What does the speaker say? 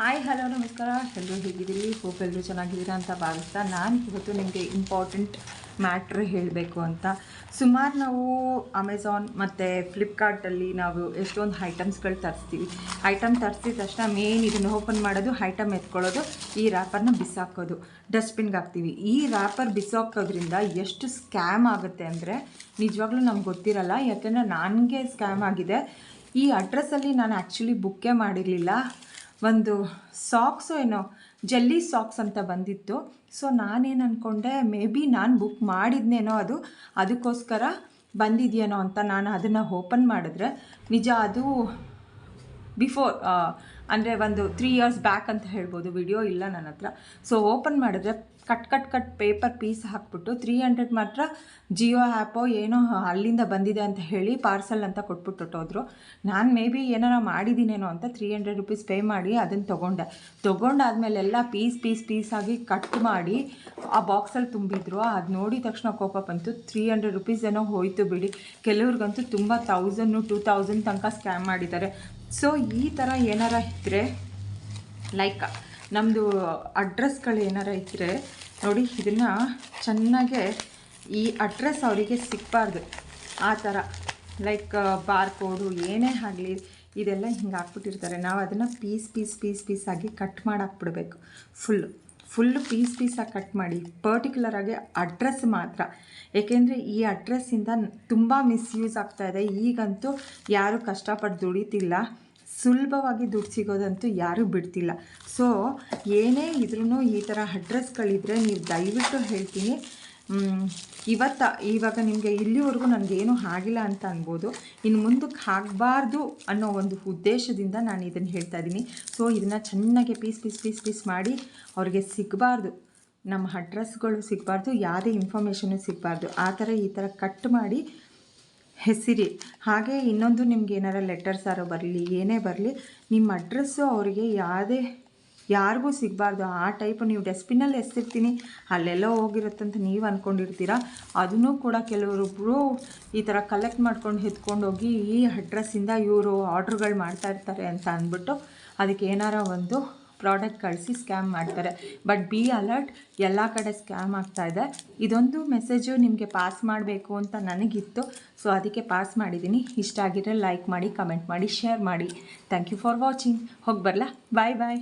Hi hello ನಮಸ್ಕಾರ. ಎಲ್ಲರೂ ಹೇಗಿದ್ದೀರಿ? ಹೋಪ್ ಎಲ್ಲರೂ ಚೆನ್ನಾಗಿದ್ದೀರಾ ಅಂತ ಭಾವಿಸ್ತಾ ನಾನು ಇವತ್ತು ನಿಮಗೆ ಇಂಪಾರ್ಟೆಂಟ್ ಮ್ಯಾಟ್ರ್ ಹೇಳಬೇಕು ಅಂತ. ಸುಮಾರು ನಾವು ಅಮೆಝಾನ್ ಮತ್ತು ಫ್ಲಿಪ್ಕಾರ್ಟಲ್ಲಿ ನಾವು ಎಷ್ಟೊಂದು ಐಟಮ್ಸ್ಗಳು ತರಿಸ್ತೀವಿ. ಐಟಮ್ ತರಿಸಿದ ತಕ್ಷಣ ಮೇನ್ ಇದನ್ನು ಓಪನ್ ಮಾಡೋದು ಐಟಮ್ ಎತ್ಕೊಳ್ಳೋದು, ಈ ರ್ಯಾಪರ್ನ ಬಿಸಾಕೋದು ಡಸ್ಟ್ಬಿನ್ಗೆ ಹಾಕ್ತೀವಿ. ಈ ರ್ಯಾಪರ್ ಬಿಸಾಕೋದ್ರಿಂದ ಎಷ್ಟು ಸ್ಕ್ಯಾಮ್ ಆಗುತ್ತೆ ಅಂದರೆ ನಿಜವಾಗ್ಲೂ ನಮ್ಗೆ ಗೊತ್ತಿರಲ್ಲ, ಯಾಕೆಂದರೆ ನನಗೆ ಸ್ಕ್ಯಾಮ್ ಆಗಿದೆ. ಈ ಅಡ್ರೆಸ್ಸಲ್ಲಿ ನಾನು ಆ್ಯಕ್ಚುಲಿ ಬುಕ್ಕೇ ಮಾಡಿರಲಿಲ್ಲ. ಒಂದು ಸಾಕ್ಸು ಏನೋ ಜಲ್ಲಿ ಸಾಕ್ಸ್ ಅಂತ ಬಂದಿತ್ತು. ಸೊ ನಾನೇನು ಅಂದ್ಕೊಂಡೆ ಮೇ ಬಿ ನಾನು ಬುಕ್ ಮಾಡಿದ್ನೇನೋ ಅದು, ಅದಕ್ಕೋಸ್ಕರ ಬಂದಿದೆಯೇನೋ ಅಂತ ನಾನು ಅದನ್ನು ಓಪನ್ ಮಾಡಿದ್ರೆ, ನಿಜ ಅದು ಬಿಫೋರ್ ಅಂದರೆ ಒಂದು ತ್ರೀ ಇಯರ್ಸ್ ಬ್ಯಾಕ್ ಅಂತ ಹೇಳ್ಬೋದು ವಿಡಿಯೋ ಇಲ್ಲ ನನ್ನ ಹತ್ರ. ಸೊ ಓಪನ್ ಮಾಡಿದ್ರೆ cut cut cut paper piece ಹಾಕ್ಬಿಟ್ಟು ತ್ರೀ ಹಂಡ್ರೆಡ್ ಮಾತ್ರ ಜಿಯೋ ಆ್ಯಪೋ ಏನೋ ಅಲ್ಲಿಂದ ಬಂದಿದೆ ಅಂತ ಹೇಳಿ ಪಾರ್ಸಲ್ ಅಂತ ಕೊಟ್ಬಿಟ್ಟು ಹೊಟ್ಟೋದ್ರು ನಾನು ಮೇ ಬಿ ಏನಾರ ಮಾಡಿದ್ದೀನೇನೋ ಅಂತ ತ್ರೀ ಹಂಡ್ರೆಡ್ ರುಪೀಸ್ ಪೇ ಮಾಡಿ ಅದನ್ನು ತೊಗೊಂಡೆ. ತೊಗೊಂಡಾದ್ಮೇಲೆಲ್ಲ ಪೀಸ್ ಪೀಸ್ ಪೀಸಾಗಿ ಕಟ್ ಮಾಡಿ ಆ ಬಾಕ್ಸಲ್ಲಿ ತುಂಬಿದ್ರು. ಅದು ನೋಡಿದ ತಕ್ಷಣ ಕೋಪ ಬಂತು. ತ್ರೀ ಹಂಡ್ರೆಡ್ ರುಪೀಸ್ ಏನೋ ಹೋಯಿತು ಬಿಡಿ. ಕೆಲವ್ರಿಗಂತೂ ತುಂಬ ತೌಸಂಡು ಟೂ ತೌಸಂಡ್ ತನಕ ಸ್ಕ್ಯಾಮ್ ಮಾಡಿದ್ದಾರೆ. ಸೊ ಈ ಥರ ಏನಾರ ಇದ್ದರೆ ಲೈಕ್ ನಮ್ಮದು ಅಡ್ರೆಸ್ಗಳು ಏನಾರ ಇದ್ದರೆ ನೋಡಿ, ಇದನ್ನು ಚೆನ್ನಾಗೆ ಈ ಅಡ್ರೆಸ್ ಅವರಿಗೆ ಸಿಗಬಾರ್ದು. ಆ ಥರ ಲೈಕ್ ಬಾರ್ ಕೋಡು ಏನೇ ಆಗಲಿ, ಇದೆಲ್ಲ ಹಿಂಗೆ ಹಾಕ್ಬಿಟ್ಟಿರ್ತಾರೆ. ನಾವು ಅದನ್ನು ಪೀಸ್ ಪೀಸ್ ಪೀಸ್ ಪೀಸ್ ಆಗಿ ಕಟ್ ಮಾಡಿ ಹಾಕ್ಬಿಡ್ಬೇಕು ಫುಲ್ಲು ಫುಲ್ಲು ಪೀಸ್ ಪೀಸಾಗಿ ಕಟ್ ಮಾಡಿ ಪರ್ಟಿಕ್ಯುಲರಾಗಿ ಅಡ್ರೆಸ್ ಮಾತ್ರ. ಏಕೆಂದರೆ ಈ ಅಡ್ರೆಸ್ಸಿಂದ ತುಂಬ ಮಿಸ್ಯೂಸ್ ಆಗ್ತಾಯಿದೆ ಈಗಂತೂ ಯಾರೂ ಕಷ್ಟಪಟ್ಟು ದುಡಿತಿಲ್ಲ. ಸುಲಭವಾಗಿ ದುಡ್ಡು ಸಿಗೋದಂತೂ ಯಾರೂ ಬಿಡ್ತಿಲ್ಲ. ಸೊ ಏನೇ ಇದ್ರೂ ಈ ಥರ ಅಡ್ರೆಸ್ಗಳಿದ್ರೆ ನೀವು ದಯವಿಟ್ಟು ಹೇಳ್ತೀನಿ. ಇವತ್ತ, ಇವಾಗ ನಿಮಗೆ ಇಲ್ಲಿವರೆಗೂ ನನಗೇನು ಆಗಿಲ್ಲ ಅಂತ ಅನ್ಬೋದು. ಇನ್ನು ಮುಂದಕ್ಕೆ ಆಗಬಾರ್ದು ಅನ್ನೋ ಒಂದು ಉದ್ದೇಶದಿಂದ ನಾನು ಇದನ್ನು ಹೇಳ್ತಾ ಇದ್ದೀನಿ. ಸೊ ಇದನ್ನು ಚೆನ್ನಾಗಿ ಪೀಸ್ ಪೀಸ್ ಪೀಸ್ ಪೀಸ್ ಮಾಡಿ ಅವ್ರಿಗೆ ಸಿಗಬಾರ್ದು. ನಮ್ಮ ಅಡ್ರೆಸ್ಗಳು ಸಿಗಬಾರ್ದು, ಯಾವುದೇ ಇನ್ಫಾರ್ಮೇಷನು ಸಿಗಬಾರ್ದು. ಆ ಥರ ಈ ಥರ ಕಟ್ ಮಾಡಿ ಹೆಸರಿ. ಹಾಗೆ ಇನ್ನೊಂದು ನಿಮ್ಗೆ ಏನಾರ ಲೆಟರ್ಸ್ ಯಾರೋ ಬರಲಿ, ಏನೇ ಬರಲಿ, ನಿಮ್ಮ ಅಡ್ರೆಸ್ಸು ಅವರಿಗೆ ಯಾವುದೇ ಯಾರಿಗೂ ಸಿಗಬಾರ್ದು. ಆ ಟೈಪ್ ನೀವು ಡಸ್ಟ್ಬಿನ್ನಲ್ಲಿ ಎಸ್ತಿರ್ತೀನಿ ಅಲ್ಲೆಲ್ಲ ಹೋಗಿರುತ್ತಂತ ನೀವು ಅಂದ್ಕೊಂಡಿರ್ತೀರ ಅದನ್ನು ಕೂಡ ಕೆಲವರೊಬ್ಬರು ಈ ಥರ ಕಲೆಕ್ಟ್ ಮಾಡ್ಕೊಂಡು ಎತ್ಕೊಂಡು ಹೋಗಿ ಈ ಅಡ್ರೆಸ್ಸಿಂದ ಇವರು ಆರ್ಡ್ರ್ಗಳು ಮಾಡ್ತಾ ಇರ್ತಾರೆ ಅಂತ ಅಂದ್ಬಿಟ್ಟು ಅದಕ್ಕೆ ಏನಾರ ಒಂದು ಪ್ರಾಡಕ್ಟ್ ಕಳಿಸಿ ಸ್ಕ್ಯಾಮ್ ಮಾಡ್ತಾರೆ. ಬಟ್ ಬಿ ಅಲರ್ಟ್ ಎಲ್ಲ ಕಡೆ ಸ್ಕ್ಯಾಮ್ ಆಗ್ತಾ ಇದೆ. ಇದೊಂದು ಮೆಸೇಜು ನಿಮಗೆ ಪಾಸ್ ಮಾಡಬೇಕು ಅಂತ ನನಗಿತ್ತು. ಸೊ ಅದಕ್ಕೆ ಪಾಸ್ ಮಾಡಿದ್ದೀನಿ ಇಷ್ಟ ಆಗಿದ್ರೆ ಲೈಕ್ ಮಾಡಿ ಕಮೆಂಟ್ ಮಾಡಿ ಶೇರ್ ಮಾಡಿ. ಥ್ಯಾಂಕ್ ಯು ಫಾರ್ ವಾಚಿಂಗ್ ಹೋಗಿ ಬರಲಾ? ಬಾಯ್ ಬಾಯ್